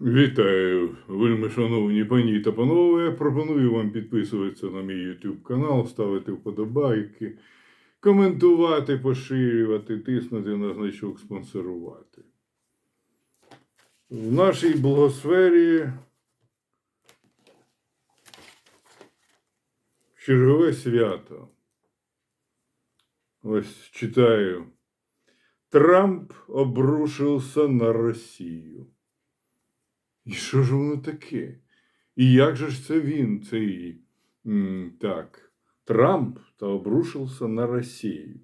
Вітаю, вельми шановні пані та панове. Пропоную вам підписуватися на мій YouTube канал, ставити вподобайки, коментувати, поширювати, тиснути на значок спонсорувати. В нашій благосфері чергове свято. Ось читаю. Трамп обрушився на Росію. І що ж воно таке? І як же ж це він, цей так, Трамп та обрушився на Росію?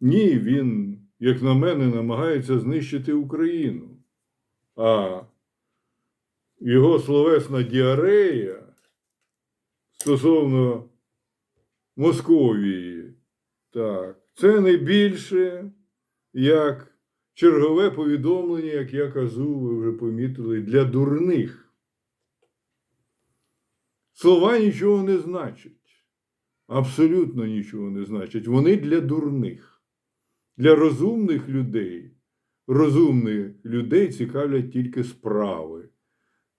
Ні, він, як на мене, намагається знищити Україну. А його словесна діарея стосовно Московії, так, це не більше як чергове повідомлення, як я кажу, ви вже помітили, для дурних. Слова нічого не значать. Абсолютно нічого не значать. Вони для дурних, для розумних людей. Розумних людей цікавлять тільки справи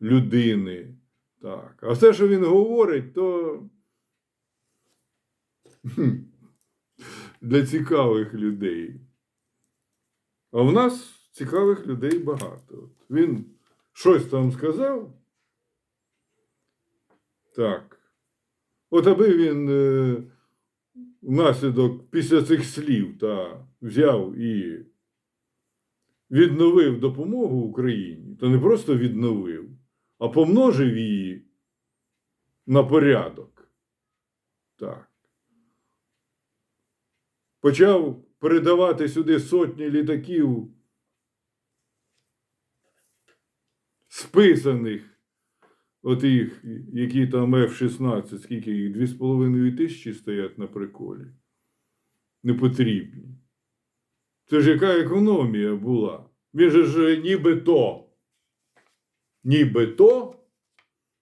людини. Так. А все, що він говорить, то для цікавих людей. А в нас цікавих людей багато. От Він щось там сказав. Так. От аби він е, внаслідок після цих слів та взяв і відновив допомогу Україні, то не просто відновив, а помножив її на порядок. Так. Почав передавати сюди сотні літаків, списаних, от їх, які там F-16, скільки їх, 2,5 тисячі стоять на приколі. Не потрібні. Це ж яка економія була? Він же ж нібито, нібито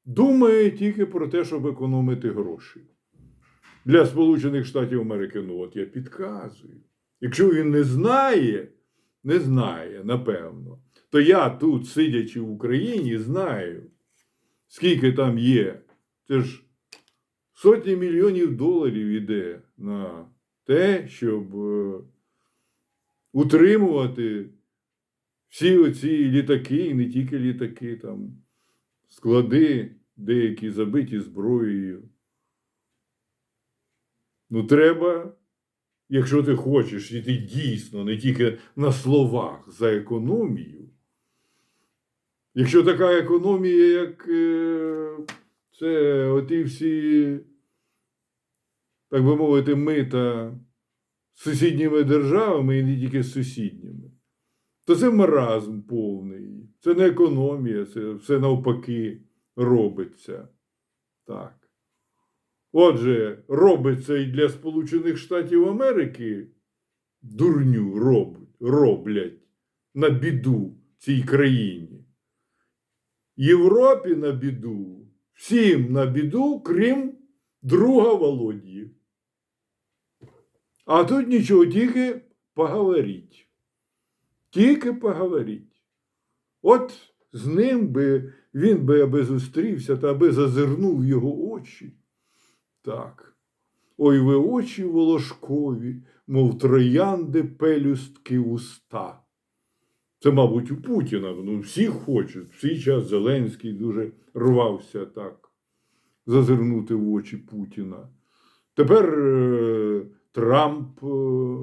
думає тільки про те, щоб економити гроші. Для Сполучених Штатів Америки, ну от я підказую. Якщо він не знає, не знає, напевно, то я тут, сидячи в Україні, знаю, скільки там є. Це ж сотні мільйонів доларів іде на те, щоб е, утримувати всі оці літаки, і не тільки літаки, там склади, деякі забиті зброєю. Ну, треба якщо ти хочеш іти дійсно не тільки на словах за економію, якщо така економія, як е, це оті всі, так би мовити, мита з сусідніми державами і не тільки з сусідніми, то це маразм повний, це не економія, це все навпаки робиться. Так. Отже, робиться і для Сполучених Штатів Америки дурню роблять, роблять на біду цій країні. Європі на біду, всім на біду, крім друга Володії. А тут нічого, тільки поговоріть. Тільки поговоріть. От з ним би він би аби зустрівся та аби зазирнув його очі. Так. Ой ви очі волошкові, мов троянди пелюстки уста. Це, мабуть, у Путіна. Ну, всі хочуть. В свій час Зеленський дуже рвався так зазирнути в очі Путіна. Тепер е, Трамп е,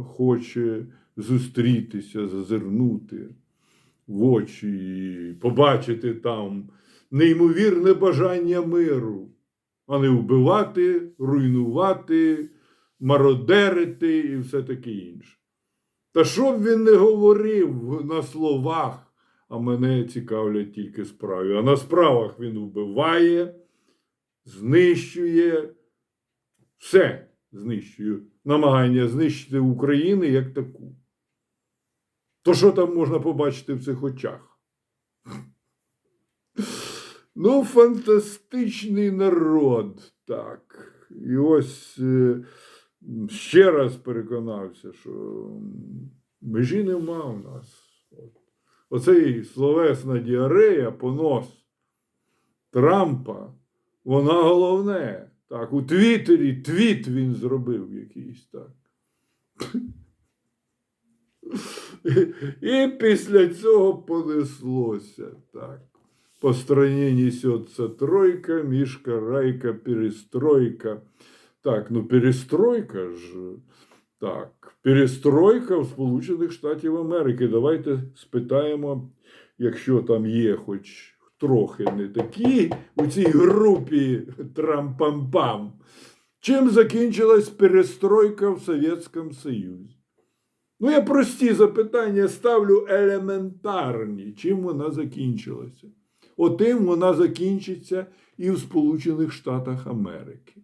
хоче зустрітися, зазирнути в очі, і побачити там неймовірне бажання миру не вбивати, руйнувати, мародерити і все таке інше. Та що б він не говорив на словах, а мене цікавлять тільки справи. А на справах він вбиває, знищує, все знищує, намагання знищити Україну як таку. То що там можна побачити в цих очах? Ну, фантастичний народ, так. І ось е, ще раз переконався, що межі нема у нас. Оцей словесна діарея, понос Трампа, вона головне. Так, у Твіттері твіт він зробив якийсь так. І після цього понеслося так. По стране несется тройка, Мишка, Райка, перестройка. Так, ну перестройка ж. Так, перестройка в Сполучених Штатів Америки. Давайте спитаємо, якщо там є хоч трохи не такі у цій групі Трампам-пам. Чим закінчилась перестройка в Совєтському Союзі? Ну, я прості запитання ставлю елементарні. Чим вона закінчилася? Отим вона закінчиться і в Сполучених Штатах Америки.